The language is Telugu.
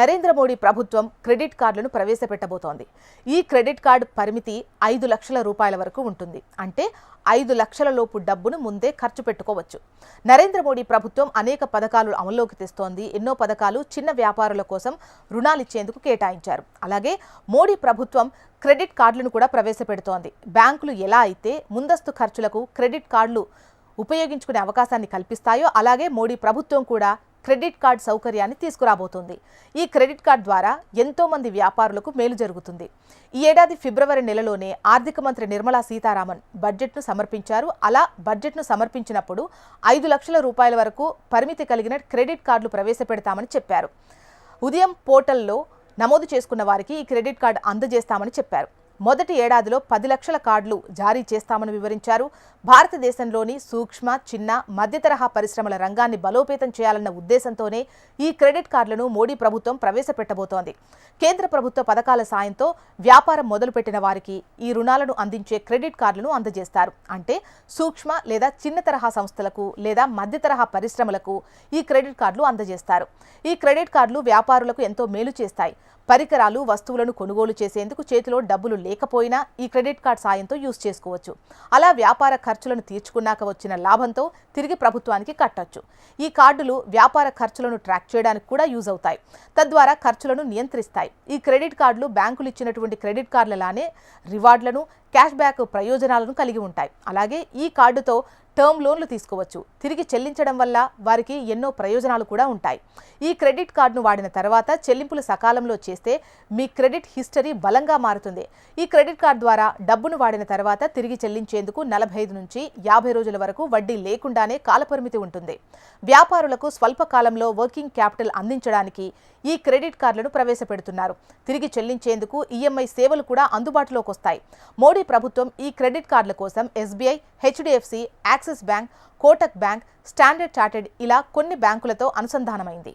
నరేంద్ర మోడీ ప్రభుత్వం క్రెడిట్ కార్డులను ప్రవేశపెట్టబోతోంది. ఈ క్రెడిట్ కార్డు పరిమితి ఐదు లక్షల రూపాయల వరకు ఉంటుంది. అంటే ఐదు లక్షల లోపు డబ్బును ముందే ఖర్చు పెట్టుకోవచ్చు. నరేంద్ర మోడీ ప్రభుత్వం అనేక పథకాలు అమల్లోకి తెస్తోంది. ఎన్నో పథకాలు చిన్న వ్యాపారుల కోసం రుణాలిచ్చేందుకు కేటాయించారు. అలాగే మోడీ ప్రభుత్వం క్రెడిట్ కార్డులను కూడా ప్రవేశపెడుతోంది. బ్యాంకులు ఎలా అయితే ముందస్తు ఖర్చులకు క్రెడిట్ కార్డులు ఉపయోగించుకునే అవకాశాన్ని కల్పిస్తాయో అలాగే మోడీ ప్రభుత్వం కూడా క్రెడిట్ కార్డ్ సౌకర్యాన్ని తీసుకురాబోతోంది. ఈ క్రెడిట్ కార్డ్ ద్వారా ఎంతో మంది వ్యాపారులకు మేలు జరుగుతుంది. ఈ ఏడాది ఫిబ్రవరి నెలలోనే ఆర్థిక మంత్రి నిర్మలా సీతారామన్ బడ్జెట్ను సమర్పించారు. అలా బడ్జెట్ను సమర్పించినప్పుడు ఐదు లక్షల రూపాయల వరకు పరిమితి కలిగిన క్రెడిట్ కార్డులు ప్రవేశపెడతామని చెప్పారు. ఉదయం పోర్టల్లో నమోదు చేసుకున్న వారికి ఈ క్రెడిట్ కార్డు అందజేస్తామని చెప్పారు. మొదటి ఏడాదిలో పది లక్షల కార్డులు జారీ చేస్తామని వివరించారు. భారతదేశంలోని సూక్ష్మ చిన్న మధ్య తరహా పరిశ్రమల రంగాన్ని బలోపేతం చేయాలన్న ఉద్దేశంతోనే ఈ క్రెడిట్ కార్డులను మోడీ ప్రభుత్వం ప్రవేశపెట్టబోతోంది. కేంద్ర ప్రభుత్వ పథకాల సాయంతో వ్యాపారం మొదలుపెట్టిన వారికి ఈ రుణాలను అందించే క్రెడిట్ కార్డులను అందజేస్తారు. అంటే సూక్ష్మ లేదా చిన్న తరహా సంస్థలకు లేదా మధ్య తరహా పరిశ్రమలకు ఈ క్రెడిట్ కార్డులు అందజేస్తారు. ఈ క్రెడిట్ కార్డులు వ్యాపారులకు ఎంతో మేలు చేస్తాయి. పరికరాలు వస్తువులను కొనుగోలు చేసేందుకు చేతిలో డబ్బులు లేకపోయినా ఈ క్రెడిట్ కార్డ్ సాయంతో యూజ్ చేసుకోవచ్చు. అలా వ్యాపార ఖర్చులను తీర్చుకున్నాక వచ్చిన లాభంతో తిరిగి ప్రభుత్వానికి కట్టొచ్చు. ఈ కార్డులు వ్యాపార ఖర్చులను ట్రాక్ చేయడానికి కూడా యూజ్ అవుతాయి. తద్వారా ఖర్చులను నియంత్రిస్తాయి. ఈ క్రెడిట్ కార్డులు బ్యాంకులు ఇచ్చినటువంటి క్రెడిట్ కార్డులలానే రివార్డులను క్యాష్ బ్యాక్ ప్రయోజనాలను కలిగి ఉంటాయి. అలాగే ఈ కార్డుతో టర్మ్ లోన్లు తీసుకోవచ్చు. తిరిగి చెల్లించడం వల్ల వారికి ఎన్నో ప్రయోజనాలు కూడా ఉంటాయి. ఈ క్రెడిట్ కార్డును వాడిన తర్వాత చెల్లింపులు సకాలంలో చేస్తే మీ క్రెడిట్ హిస్టరీ బలంగా మారుతుంది. ఈ క్రెడిట్ కార్డు ద్వారా డబ్బును వాడిన తర్వాత తిరిగి చెల్లించేందుకు నలభై ఐదు నుంచి యాభై రోజుల వరకు వడ్డీ లేకుండానే కాలపరిమితి ఉంటుంది. వ్యాపారులకు స్వల్ప కాలంలో వర్కింగ్ క్యాపిటల్ అందించడానికి ఈ క్రెడిట్ కార్డులను ప్రవేశపెడుతున్నారు. తిరిగి చెల్లించేందుకు ఈఎంఐ సేవలు కూడా అందుబాటులోకి వస్తాయి. మోడీ ప్రభుత్వం ఈ క్రెడిట్ కార్డుల కోసం SBI HDFC Axis bank Kotak bank Standard Chartered ఇలా కొన్ని బ్యాంకులతో అనుసంధానమైంది.